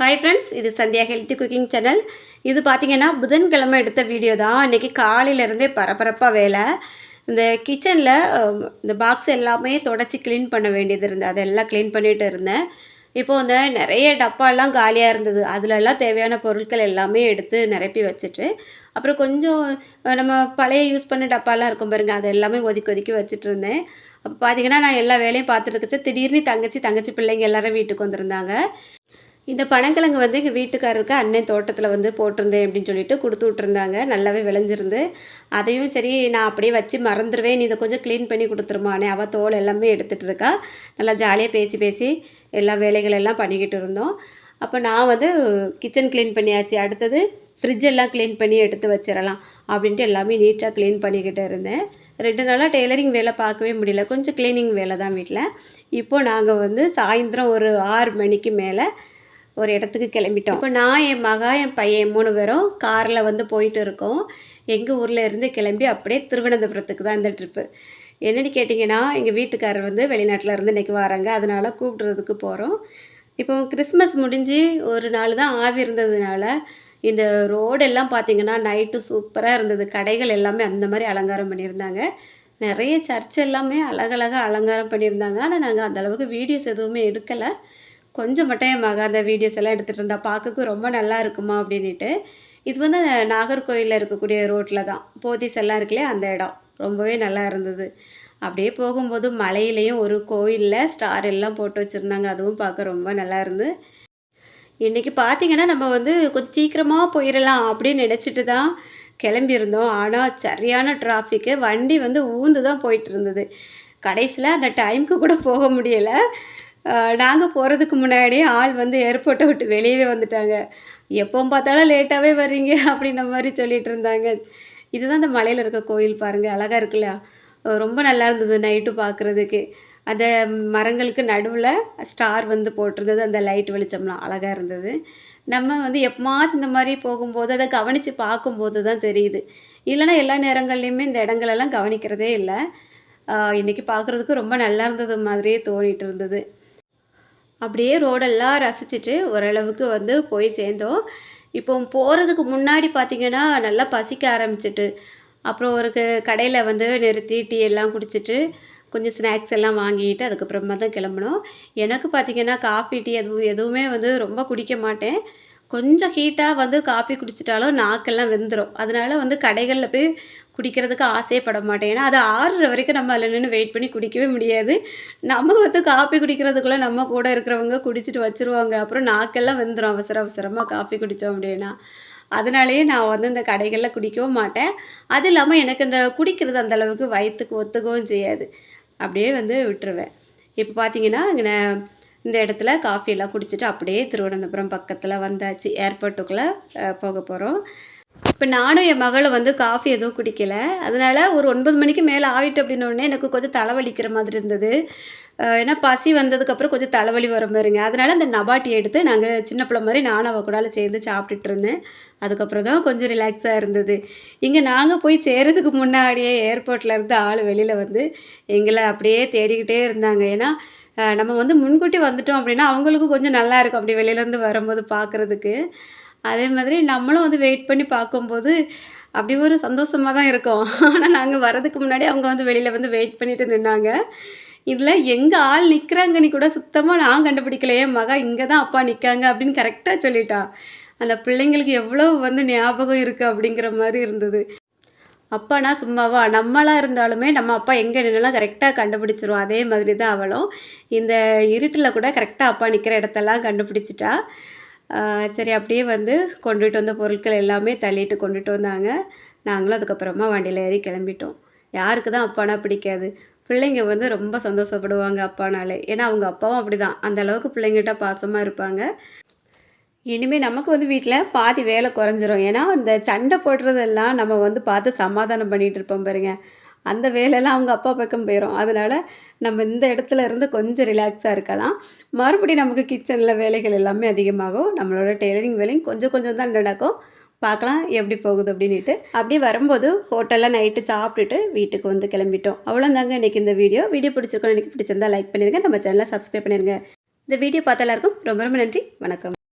Hi friends இது Sandhya healthy cooking channel இது பார்த்திங்கன்னா புதன்கிழமை எடுத்த வீடியோ தான். இன்றைக்கி காலையிலேருந்தே பரபரப்பாக வேலை. இந்த கிச்சனில் இந்த பாக்ஸ் எல்லாமே தொடச்சி க்ளீன் பண்ண வேண்டியது இருந்தது. அதெல்லாம் க்ளீன் பண்ணிகிட்டு இருந்தேன். இப்போது இந்த நிறைய டப்பாலாம் காலியாக இருந்தது. அதிலெல்லாம் தேவையான பொருட்கள் எல்லாமே எடுத்து நிரப்பி வச்சுட்டு அப்புறம் கொஞ்சம் நம்ம பழைய யூஸ் பண்ண டப்பாலாம் இருக்கும் பாருங்கள் அது எல்லாமே ஒதுக்கி ஒதுக்கி வச்சுட்டு இருந்தேன். அப்போ பார்த்தீங்கன்னா நான் எல்லா வேலையும் பார்த்துட்டு இருக்கச்சு திடீர்னு தங்கச்சி தங்கச்சி பிள்ளைங்க எல்லாரும் வீட்டுக்கு வந்திருந்தாங்க. இந்த பனங்கிழங்கு வந்து எங்கள் வீட்டுக்காரருக்கு அண்ணன் தோட்டத்தில் வந்து போட்டிருந்தேன் அப்படின்னு சொல்லிட்டு கொடுத்து விட்ருந்தாங்க நல்லாவே விளைஞ்சிருந்து. அதையும் சரி நான் அப்படியே வச்சு மறந்துடுவேன் நீ இதை கொஞ்சம் க்ளீன் பண்ணி கொடுத்துருமானே அவள் தோல் எல்லாமே எடுத்துகிட்டு இருக்கா. நல்லா ஜாலியாக பேசி பேசி எல்லா வேலைகளெல்லாம் பண்ணிக்கிட்டு இருந்தோம். அப்போ நான் வந்து கிச்சன் க்ளீன் பண்ணியாச்சு. அடுத்தது ஃப்ரிட்ஜ் எல்லாம் க்ளீன் பண்ணி எடுத்து வச்சிடலாம் அப்படின்ட்டு எல்லாமே நீட்டாக க்ளீன் பண்ணிக்கிட்டு இருந்தேன். ரெண்டு நாளாக டெய்லரிங் வேலை பார்க்கவே முடியல. கொஞ்சம் க்ளீனிங் வேலை தான் வீட்டில் இப்போது நாங்கள் வந்து சாயந்தரம் ஒரு ஆறு மணிக்கு மேலே ஒரு இடத்துக்கு கிளம்பிட்டோம். இப்போ நான் என் மகா என் பையன் மூணு பேரும் காரில் வந்து போயிட்டு இருக்கோம். எங்கள் ஊரில் இருந்து கிளம்பி அப்படியே திருவனந்தபுரத்துக்கு தான் இந்த ட்ரிப்பு என்னென்னு கேட்டிங்கன்னா எங்கள் வீட்டுக்காரர் வந்து வெளிநாட்டில் இருந்து இன்றைக்கி வராங்க. அதனால் கூப்பிடுறதுக்கு போகிறோம் இப்போ கிறிஸ்மஸ் முடிஞ்சு ஒரு நாள் தான் ஆவி இருந்ததுனால இந்த ரோடெல்லாம் பார்த்திங்கன்னா நைட்டு சூப்பராக இருந்தது. கடைகள் எல்லாமே அந்த மாதிரி அலங்காரம் பண்ணியிருந்தாங்க. நிறைய சர்ச் எல்லாமே அழகழகாக அலங்காரம் பண்ணியிருந்தாங்க. ஆனால் நாங்கள் அந்த அளவுக்கு வீடியோஸ் எதுவுமே எடுக்கலை. கொஞ்சம் மட்டும் என் அந்த வீடியோஸ் எல்லாம் எடுத்துகிட்டு இருந்தா பார்க்கக்கு ரொம்ப நல்லா இருக்குமா அப்படின்ட்டு இது வந்து நாகர்கோவிலில் இருக்கக்கூடிய ரோட்டில் தான். போத்தீஸ் எல்லாம் இருக்குல்லையே அந்த இடம். ரொம்பவே நல்லா இருந்தது. அப்படியே போகும்போது மலையிலையும் ஒரு கோயிலில் ஸ்டார் எல்லாம் போட்டு வச்சுருந்தாங்க. அதுவும் பார்க்க ரொம்ப நல்லா இருந்து. இன்றைக்கி பார்த்தீங்கன்னா நம்ம வந்து கொஞ்சம் சீக்கிரமாக போயிடலாம் அப்படின்னு நினச்சிட்டு தான் கிளம்பியிருந்தோம். ஆனால் சரியான டிராஃபிக்கு வண்டி வந்து ஊந்து தான் போயிட்டு இருந்தது. கடைசியில் அந்த டைமுக்கு கூட போக முடியலை. நாங்கள் போகிறதுக்கு முன்னாடியே ஆள் வந்து ஏர்போர்ட்டை விட்டு வெளியவே வந்துட்டாங்க. எப்போ பார்த்தாலும் லேட்டாகவே வர்றீங்க அப்படின்ற மாதிரி சொல்லிட்டு இருந்தாங்க. இதுதான் அந்த மலையில் இருக்க கோயில் பாருங்கள் அழகாக இருக்குல்ல? ரொம்ப நல்லா இருந்தது நைட்டு பார்க்குறதுக்கு அந்த மரங்களுக்கு நடுவில் ஸ்டார் வந்து போட்டிருந்தது அந்த லைட் வெளிச்சம்லாம் அழகாக இருந்தது. நம்ம வந்து எப்பமாவது இந்த மாதிரி போகும்போது அதை கவனித்து பார்க்கும்போது தான் தெரியுது. இல்லைன்னா எல்லா நேரங்கள்லையுமே இந்த இடங்களெல்லாம் கவனிக்கிறதே இல்லை. இன்றைக்கி பார்க்குறதுக்கு ரொம்ப நல்லா இருந்தது மாதிரியே தோணிட்டு இருந்தது. அப்படியே ரோடெல்லாம் ரசிச்சுட்டு ஓரளவுக்கு வந்து போய் சேர்ந்தோம். இப்போ போகிறதுக்கு முன்னாடி பார்த்திங்கன்னா நல்லா பசிக்க ஆரம்பிச்சிட்டு அப்புறம் ஒரு கடையில் வந்து நிறுத்தி டீ எல்லாம் குடிச்சிட்டு கொஞ்சம் ஸ்நாக்ஸ் எல்லாம் வாங்கிட்டு அதுக்கப்புறமா தான் கிளம்புனோம். எனக்கு பார்த்தீங்கன்னா காஃபி டீ எதுவும் எதுவுமே வந்து ரொம்ப குடிக்க மாட்டேன். கொஞ்சம் ஹீட்டாக வந்து காஃபி குடிச்சிட்டாலும் நாக்கெல்லாம் வெந்துடும் அதனால வந்து கடைகளில் போய் குடிக்கிறதுக்கு ஆசையே பட மாட்டேன். ஏன்னா அது ஆறுற வரைக்கும் நம்ம அதில் நின்று வெயிட் பண்ணி குடிக்கவே முடியாது. நம்ம வந்து காஃபி குடிக்கிறதுக்குள்ளே நம்ம கூட இருக்கிறவங்க குடிச்சிட்டு வச்சுருவாங்க. அப்புறம் நாக்கெல்லாம் வெந்துடும் அவசர அவசரமாக காஃபி குடித்தோம் அப்படின்னா. அதனாலேயே நான் வந்து இந்த கடைகளில் குடிக்கவும் மாட்டேன். அது இல்லாமல் எனக்கு இந்த குடிக்கிறது அந்த அளவுக்கு வயிற்றுக்கு ஒத்துக்கவும் செய்யாது. அப்படியே வந்து விட்டுருவேன். இப்போ பார்த்தீங்கன்னா இங்கே இந்த இடத்துல காஃபியெல்லாம் குடிச்சிட்டு அப்படியே திருவனந்தபுரம் பக்கத்தில் வந்தாச்சு. ஏர்போர்ட்டுக்குள்ளே போக போகிறோம் இப்போ நானும் என் மகளும் வந்து காஃபி எதுவும் குடிக்கல. அதனால் ஒரு ஒன்பது மணிக்கு மேலே ஆகிட்டு அப்படின்னோடனே எனக்கு கொஞ்சம் தலைவலிக்கிற மாதிரி இருந்தது. ஏன்னா பசி வந்ததுக்கப்புறம் கொஞ்சம் தலைவலி வர மாதிரிங்க அதனால் அந்த நபாட்டி எடுத்து நாங்கள் சின்ன பிள்ளை மாதிரி நானும் அவ கூடால சேர்ந்து சாப்பிட்டுட்டு இருந்தேன். அதுக்கப்புறம் தான் கொஞ்சம் ரிலாக்ஸாக இருந்தது. இங்கே நாங்கள் போய் சேரதுக்கு முன்னாடியே ஏர்போர்ட்டில் இருந்து ஆள் வெளியில் வந்து எங்களை அப்படியே தேடிக்கிட்டே இருந்தாங்க. ஏன்னா நம்ம வந்து முன்கூட்டி வந்துட்டோம் அப்படின்னா அவங்களுக்கும் கொஞ்சம் நல்லா இருக்கும் அப்படி வெளியிலேருந்து வரும்போது பார்க்குறதுக்கு அதே மாதிரி நம்மளும் வந்து வெயிட் பண்ணி பார்க்கும்போது அப்படி ஒரு சந்தோஷமாக தான் இருக்கும். ஆனால் நாங்கள் வரதுக்கு முன்னாடி அவங்க வந்து வெளியில் வந்து வெயிட் பண்ணிட்டு நின்னாங்க. இதில் எங்கள் ஆள் நிற்கிறாங்கன்னு கூட சுத்தமாக நான் கண்டுபிடிக்கலையே மகா இங்கே தான் அப்பா நிற்காங்க அப்படின்னு கரெக்டாக சொல்லிட்டா. அந்த பிள்ளைங்களுக்கு எவ்வளோ வந்து ஞாபகம் இருக்குது அப்படிங்கிற மாதிரி இருந்தது. அப்பானா சும்மாவா? நம்மளாக இருந்தாலுமே நம்ம அப்பா எங்கே நின்னாலும் கரெக்டாக கண்டுபிடிச்சிரும் அதே மாதிரி தான் அவளும். இந்த இருட்டில் கூட கரெக்டாக அப்பா நிற்கிற இடத்தெல்லாம் கண்டுபிடிச்சிட்டா. சரி அப்படியே வந்து கொண்டுட்டு வந்த பொருட்கள் எல்லாமே தள்ளிட்டு கொண்டுட்டு வந்தாங்க. நாங்களும் அதுக்கப்புறமா வண்டியில் ஏறி கிளம்பிட்டோம். யாருக்கு தான் அப்பானா பிடிக்காது. பிள்ளைங்க வந்து ரொம்ப சந்தோஷப்படுவாங்க அப்பானாலே. ஏன்னா அவங்க அப்பாவும் அப்படி தான் அந்த அளவுக்கு பிள்ளைங்கிட்ட பாசமாக இருப்பாங்க. இனிமேல் நமக்கு வந்து வீட்டில் பாதி வேலை குறைஞ்சிரும். ஏன்னா அந்த சண்டை போடுறதெல்லாம் நம்ம வந்து பார்த்து சமாதானம் பண்ணிகிட்டு இருப்போம் பாருங்க. அந்த வேலையெல்லாம் அவங்க அப்பா பக்கம் போயிடும் அதனால் நம்ம இந்த இடத்துல இருந்து கொஞ்சம் ரிலாக்ஸாக இருக்கலாம். மறுபடியும் நமக்கு கிச்சனில் வேலைகள் எல்லாமே அதிகமாகும். நம்மளோட டெய்லரிங் வேலையும் கொஞ்சம் கொஞ்சம் தான் நடக்கும். பார்க்கலாம் எப்படி போகுது அப்படின்ட்டு அப்படியே வரும்போது ஹோட்டலில் நைட்டு சாப்பிட்டுட்டு வீட்டுக்கு வந்து கிளம்பிட்டோம். அவ்வளோதாங்க இன்றைக்கி இந்த வீடியோ. வீடியோ பிடிச்சிருக்கோம் இன்றைக்கி பிடிச்சிருந்தா லைக் பண்ணிடுங்க நம்ம சேனலை சப்ஸ்கிரைப் பண்ணிடுங்க இந்த வீடியோ பார்த்த எல்லாருக்கும் ரொம்ப ரொம்ப நன்றி. வணக்கம்.